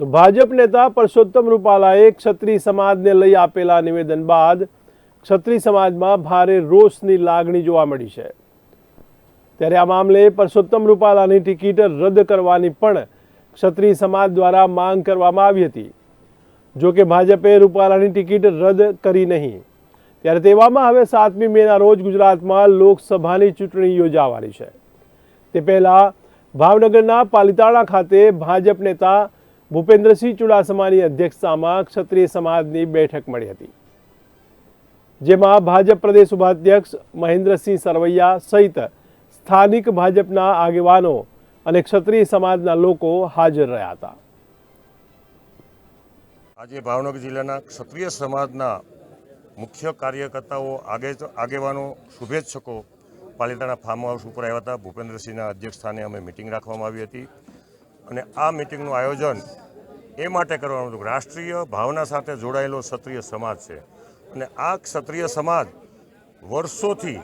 તો ભાજપ નેતા પરસોત્તમ રૂપાલાએ ક્ષત્રિય સમાજને લઈ આપેલા નિવેદન બાદ ક્ષત્રિય સમાજમાં ભારે રોષની લાગણી જોવા મળી છે. ત્યારે આ મામલે પરસોત્તમ રૂપાલાની ટિકિટ રદ કરવાની પણ ક્ષત્રિય સમાજ દ્વારા માંગ કરવામાં આવી હતી. જો કે ભાજપે રૂપાલાની ટિકિટ રદ કરી નહીં. ત્યારે તેવામાં હવે સાતમી મેના રોજ ગુજરાતમાં લોકસભાની ચૂંટણી યોજાવાની છે. તે પહેલાં ભાવનગરના પાલિતાણા ખાતે ભાજપ નેતા ભૂપેન્દ્રસિંહ ચુડાસમાની અધ્યક્ષતામાં ક્ષત્રિય સમાજની બેઠક મળી હતી, જેમાં ભાજપ પ્રદેશ ઉપાધ્યક્ષ મહેન્દ્રસિંહ સરવૈયા સહિત સ્થાનિક ભાજપના આગેવાનો અને ક્ષત્રિય સમાજના લોકો હાજર રહ્યા હતા. આજે ભાવનગર જિલ્લાના ક્ષત્રિય સમાજના મુખ્ય કાર્યકર્તાઓ, આગે આગેવાનો, શુભેચ્છકો પાલિતાણા ફાર્મ હાઉસ ઉપર આવ્યા હતા. ભૂપેન્દ્રસિંહના અધ્યક્ષ સ્થાને અમે મિટિંગ રાખવામાં આવી હતી. અને આ મિટિંગનું આયોજન એ માટે કરવાનું હતું રાષ્ટ્રીય ભાવના સાથે જોડાયેલો ક્ષત્રિય સમાજ છે. અને આ ક્ષત્રિય સમાજ વર્ષોથી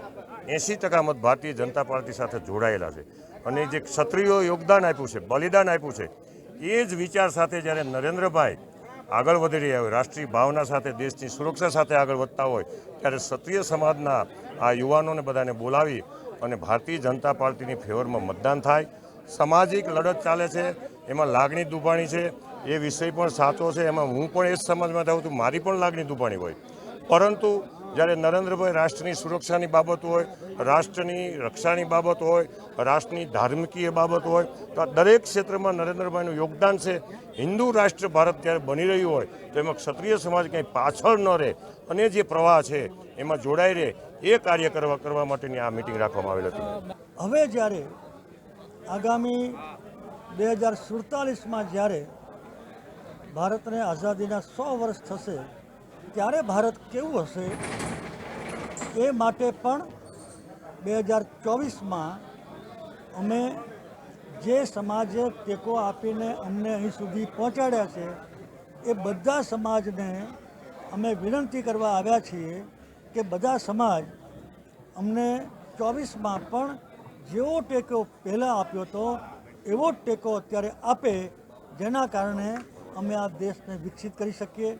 એંસી ટકા મત ભારતીય જનતા પાર્ટી સાથે જોડાયેલા છે. અને જે ક્ષત્રિયો યોગદાન આપ્યું છે, બલિદાન આપ્યું છે, એ જ વિચાર સાથે જ્યારે નરેન્દ્રભાઈ આગળ વધી રહ્યા હોય, રાષ્ટ્રીય ભાવના સાથે, દેશની સુરક્ષા સાથે આગળ વધતા હોય, ત્યારે ક્ષત્રિય સમાજના આ યુવાનોને બધાને બોલાવી અને ભારતીય જનતા પાર્ટીની ફેવરમાં મતદાન થાય સામાજિક લડત ચાલે છે, એમાં લાગણી દુભાણી છે, એ વિષય પણ સાચો છે, એમાં હું પણ એ જ સમાજમાં થાઉં છું, મારી પણ લાગણી દુભાણી હોય. પરંતુ જ્યારે નરેન્દ્રભાઈ રાષ્ટ્રની સુરક્ષાની બાબત હોય, રાષ્ટ્રની રક્ષાની બાબત હોય, રાષ્ટ્રની ધાર્મિકીય બાબત હોય, તો આ દરેક ક્ષેત્રમાં નરેન્દ્રભાઈનું યોગદાન છે. હિન્દુ રાષ્ટ્ર ભારત જ્યારે બની રહ્યું હોય, તો એમાં ક્ષત્રિય સમાજ કંઈ પાછળ ન રહે અને જે પ્રવાહ છે, એમાં જોડાઈ રહે, એ કાર્ય કરવા કરવા માટેની આ મિટિંગ રાખવામાં આવેલ હતી. હવે જ્યારે આગામી બે હજાર સુડતાલીસમાં જ્યારે ભારતને આઝાદીના સો વર્ષ થશે, ત્યારે ભારત કેવું હશે એ માટે પણ બે હજાર ચોવીસમાં અમે જે સમાજે ટેકો આપીને અમને અહીં સુધી પહોંચાડ્યા છે, એ બધા સમાજને અમે વિનંતી કરવા આવ્યા છીએ કે બધા સમાજ અમને ચોવીસમાં પણ જેવો ટેકો પહેલાં આપ્યો હતો, એવો ટેકો અત્યારે આપે, જેના કારણે અમે આ દેશને વિકસિત કરી શકીએ.